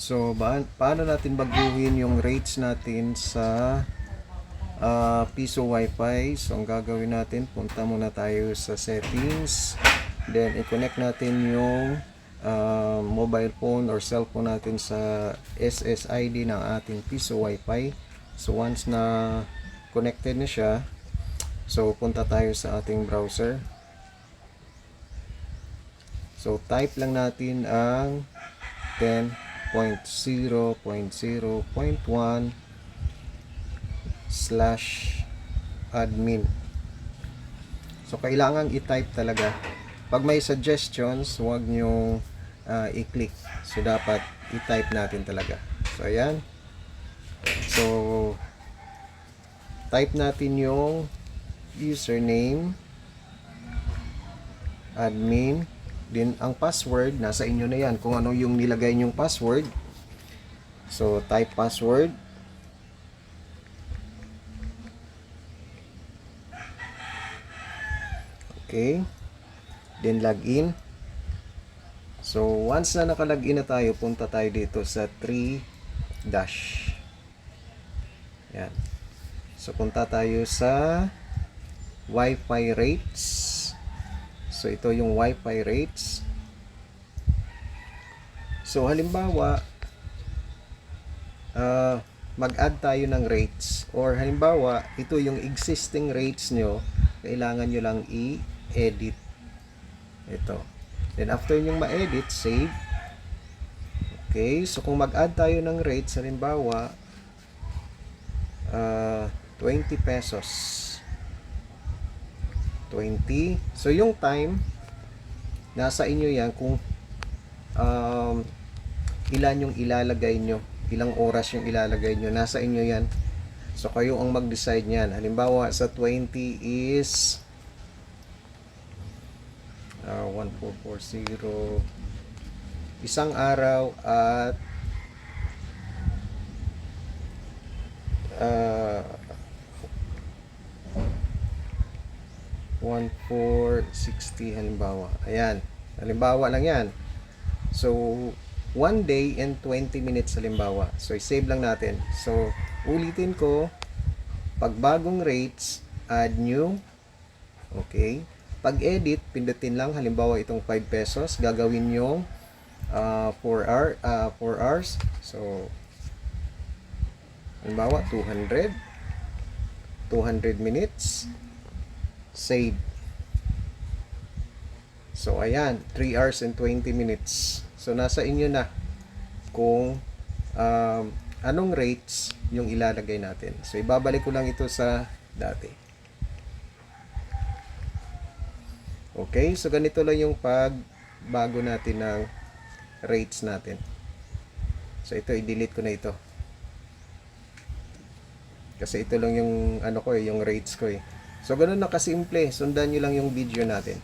So, ba- paano natin baguhin yung rates natin sa ah, piso wifi? So, ang gagawin natin, punta muna tayo sa settings. Then, i-connect natin yung ah, mobile phone or cellphone natin sa SSID ng ating piso wifi. So, once na connected na siya, so, punta tayo sa ating browser. So, type lang natin ang 10.0.0.1 slash admin. So, kailangan i-type talaga. Pag may suggestions, huwag nyo ah, i-click. So, dapat i-type natin talaga. So, ayan. So, type natin yung username admin din ang password. Nasa inyo na yan. Kung ano yung nilagay nyong password. So type password. Okay. Then login. So once na nakalagin na tayo punta tayo dito sa 3 dash. Yan. So punta tayo sa wifi rates So ito yung wifi rates. So halimbawa ah, mag-add tayo ng rates. Or halimbawa ito yung existing rates nyo kailangan nyo lang i-edit. Ito. Then after nyo ma-edit save. Okay so kung mag-add tayo ng rates halimbawa ah, 20 pesos 20. So, yung time, nasa inyo yan kung um, ilan yung ilalagay nyo. Ilang oras yung ilalagay nyo. Nasa inyo yan. So, kayo ang mag-decide niyan. Halimbawa, sa 20 is uh, 1440 isang araw at uh, 1460 halimbawa. Ayan. Halimbawa lang yan. So, 1 day and 20 minutes halimbawa. So, i-save lang natin. So, ulitin ko. Pag bagong rates, add new. Okay. Pag edit, pindutin lang halimbawa itong 5 pesos. Gagawin yung uh, 4 hour, uh, 4 hours. So, halimbawa 200 200 minutes save. So, ayan, 3 hours and 20 minutes. So, nasa inyo na kung um, anong rates yung ilalagay natin. So, ibabalik ko lang ito sa dati. Okay, so ganito lang yung pagbago natin ng rates natin. So, ito, i-delete ko na ito. Kasi ito lang yung ano ko eh, yung rates ko eh. So, ganun na kasimple. Sundan nyo lang yung video natin.